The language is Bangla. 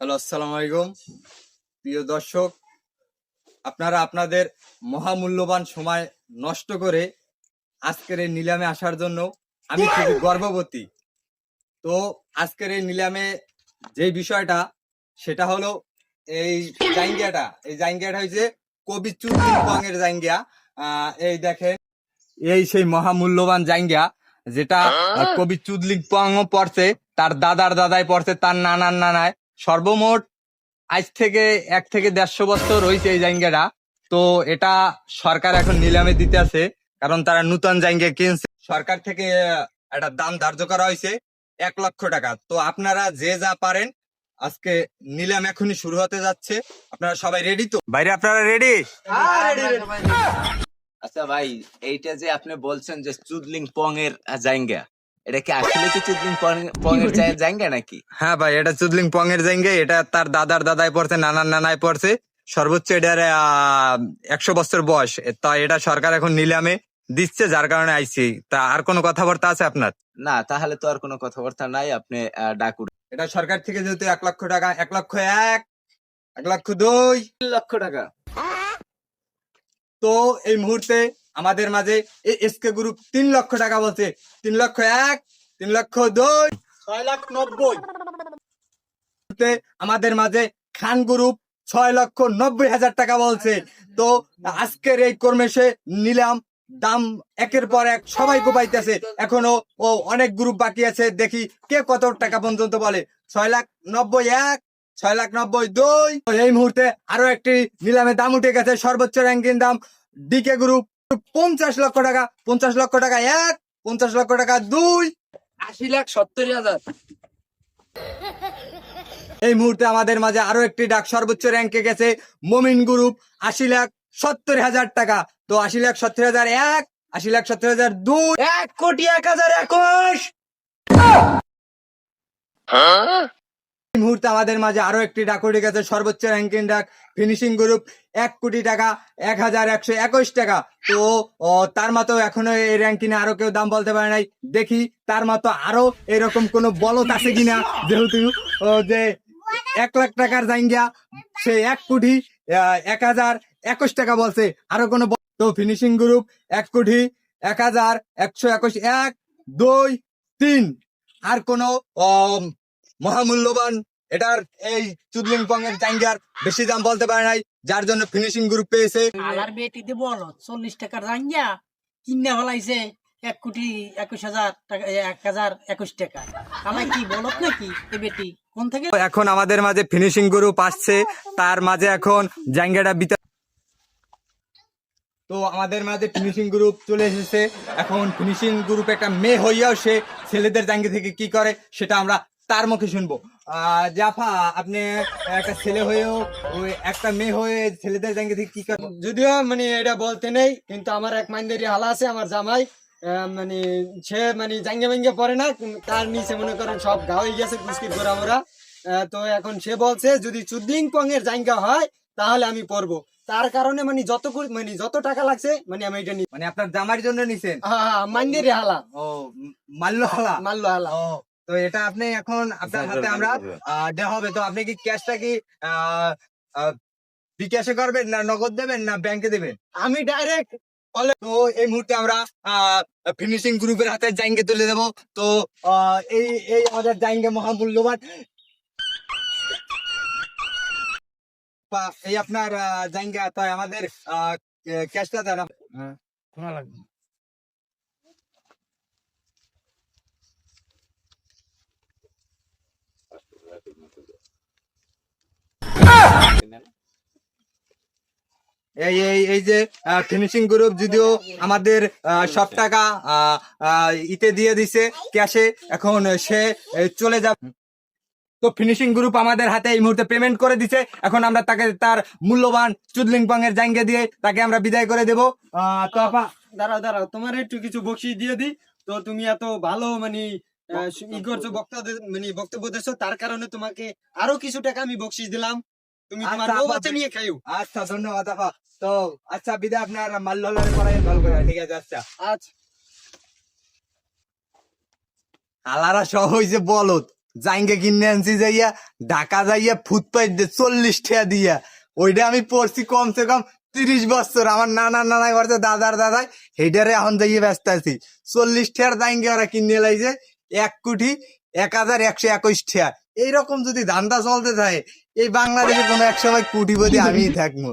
হ্যালো আসসালামু আলাইকুম। প্রিয় দর্শক আপনারা আপনাদের মহামূল্যবান সময় নষ্ট করে আজকের এই নিলামে আসার জন্য আমি খুবই গর্ববতী। তো আজকের এই নিলামে যে বিষয়টা সেটা হলো এই জাইঙ্গিয়াটা এই জাইঙ্গিয়াটা হয়েছে কবি চুং এর জাইঙ্গিয়া আহ, এই দেখেন এই সেই মহামূল্যবান জাইঙ্গিয়া যেটা কবি চুদলিং পং পড়ছে। তার দাদার দাদাই পড়ছে তার নানার নানায় সর্বমোট আজ থেকে এক থেকে দেড়শো বছর রয়েছে এই জাইঙ্গাটা। তো এটা সরকার এখন নিলামে দিতে আছে কারণ তারা নূতন জায়গা কিনছে। সরকার থেকে আহ, একটা দাম ধার্য করা হয়েছে এক লক্ষ টাকা। তো আপনারা যে যা পারেন আজকে নিলাম এখনই শুরু হতে যাচ্ছে। আপনারা সবাই রেডি তো? বাইরে আপনারা রেডি আচ্ছা ভাই এইটা যে আপনি বলছেন যে চুদলিং পং এর জাইঙ্গা এটা কি আসলে কি চুদলিং পং এর জায়- নাকি? হ্যাঁ ভাই এটা চুদলিং পং এর জাইঙ্গে এটা তার দাদার দাদাই পড়ছে নানার নানায় পড়ছে। সর্বোচ্চ এটার একশো বছর বয়স। তা এটা সরকার এখন নিলামে দিচ্ছে যার কারণে আইছি তা আর কোনো কথাবার্তা আছে আপনার? না তাহলে তো আর কোনো কথাবার্তা নাই আপনি ডাকুন। এটা সরকার থেকে যেহেতু এক লক্ষ টাকা এক লক্ষ এক এক লক্ষ দুই। লক্ষ টাকা। তো এই মুহূর্তে আমাদের মাঝে এসকে গ্রুপ তিন লক্ষ টাকা বলছে। তিন লক্ষ এক, তিন লক্ষ দুই, ছয় লাখ নব্বই। আমাদের মাঝে খান গ্রুপ ছয় লক্ষ নব্বই হাজার টাকা বলছে। তো আজকের এই কর্মেশে নিলাম। দাম একের পর এক সবাই কোপাইতেছে। এখনও ও অনেক গ্রুপ বাকি আছে, দেখি কে কত টাকা পর্যন্ত বলে। ছয় লাখ নব্বই এক, ছয় লাখ নব্বই দুই। এই মুহূর্তে আরও একটি নিলামে দাম উঠে গেছে, সর্বোচ্চ র্যাঙ্কিং দাম ডিকে গ্রুপ পঞ্চাশ লক্ষ টাকা, পঞ্চাশ লক্ষ টাকা এক, পঞ্চাশ লক্ষ টাকা দুই, আশি লাখ সত্তর হাজার। এই মুহূর্তে আমাদের মাঝে আরও একটি ডাক সর্বোচ্চ র্যাঙ্কে গেছে মমিন গ্রুপ আশি লাখ সত্তর হাজার টাকা। তো আশি লাখ সত্তর হাজার এক, আশি লাখ সত্তর হাজার দুই, এক কোটি এক হাজার একুশ। মুহূর্তে আমাদের মাঝে আরও একটি ডাক উঠে গেছে সর্বোচ্চ র্যাঙ্কিং ডাক ফিনিশিং গ্রুপ এক কোটি টাকা, এক হাজার একশো একুশ টাকা। তো তার মতো এখনও এই র্যাঙ্কিং আরও কেউ দাম বলতে পারে নাই। দেখি, তার মতো আরও এরকম কোনো বলত আছে কিনা? যেহেতু যে এক লাখ টাকার জাইঙ্গা, সে এক কোটি এক হাজার একুশ টাকা বলছে। আরও কোনো তো ফিনিশিং গ্রুপ এক কোটি, এক হাজার একশো একুশ, এক, দুই, তিন। আর কোনো মহামূল্যবান। এটার এই চুদলিং পং এর জাইঙ্গার বেশি দাম বলতে পারে নাই যার জন্য ফিনিশিং গ্রুপ পেয়েছে। আলার বেটিতে বলো চল্লিশ টাকার জাঙ্গিয়া কিনে ফেলাইছে এক কোটি একুশ হাজার টাকা এক হাজার একুশ টাকা। আমার কি বলত নাকি এ বেটি কোন থেকে? এখন আমাদের মাঝে ফিনিশিং গ্রুপ আসছে তার মাঝে এখন জাইঙ্গাটা বিতা তো আমাদের মাঝে ফিনিশিং গ্রুপ চলে এসেছে। এখন ফিনিশিং গ্রুপ একটা মেয়ে হইয়াও সে ছেলেদের জাঙ্গি থেকে কি করে সেটা আমরা তার মুখে শুনব। জাফা আপনি একটা ছেলে হয়েও ওই একটা মেয়ে হয়ে ছেলেদের থেকে কি যদিও মানে এটা বলতে নেই কিন্তু আমার এক হালা আছে আমার জামাই। মানে সে মানে জাঙ্গে ভাঙ্গে পড়ে না তার নিচে মনে করেন সব গা হয়ে গেছে কুস্কির করে আমরা তো এখন সে বলছে যদি চুদ্দিং পং এর জাঙ্গা হয় তাহলে আমি পড়ব। তার কারণে মানে যত মানে যত টাকা লাগছে মানে আমি এটা মানে আপনার জামার জন্য নিছেন? হ্যাঁ হ্যাঁ মাইন্দেরি হালা। ও মাল্য হালা? মারলো হালা। ও তো এটা আপনি এখন আপনার হাতে আমরা দেওয়া হবে। তো আপনি কি ক্যাশটা কি বিকাশে করবেন না নগদ দেবেন না ব্যাংকে দেবেন? আমি ডাইরেক্ট তো এই মুহূর্তে আমরা ফিনিশিং গ্রুপের হাতে জাইঙ্গে তুলে দেব। তো আহ, এই এই আমাদের জাইঙ্গে মহামূল্যবান এই আপনার আহ, জাইঙ্গা তাই আমাদের ক্যাশটা দেন। এই এই এই যে ফিনিশিং গ্রুপ যদিও আমাদের সব টাকা ইতে দিয়ে দিছে, ক্যাশে, এখন সে চলে যাবে। তো ফিনিশিং গ্রুপ আমাদের হাতে এই মুহূর্তে পেমেন্ট করে দিছে। এখন আমরা তাকে, তার মূল্যবান চুদলিং পং এর জাঙ্গে দিয়ে তাকে আমরা বিদায় করে দেবো। তো আপা, দাঁড়াও দাঁড়াও, তোমার একটু কিছু বকশিস দিয়ে দিই। তো তুমি এত ভালো মানে ই করছ, বক্তব্য মানে বক্তব্য দিচ্ছ তার কারণে তোমাকে আরও কিছু টাকা আমি বকশিস দিলাম। তুমি তোমার আচ্ছা, বউ বাচ্চা নিয়ে খাইও। আচ্ছা ধন্যবাদ আপা তো আচ্ছা বিদায় আপনার ভালো করে ঠিক আছে আচ্ছা। আচ্ছা। আলারা সহ হইছে বলত জাইঙ্গে কিনে আনছি যাইয়া ঢাকা যাইয়া ফুটপাইট দিয়ে চল্লিশ টাকা দিয়া। ওইটা আমি পড়ছি কমসে কম তিরিশ বছর। আমার নানা নানাই করছে দাদার দাদাই হেডারে এখন যাইয়ে ব্যস্ত আছি। চল্লিশ টাকার জাইঙ্গে ওরা কিনে লাইছে এক কোটি এক হাজার একশো একুশ টাকা এইরকম যদি ধান্দা চলতে থাকে এই বাংলাদেশে কোনো এক সময় কুটিপতি আমি থাকব।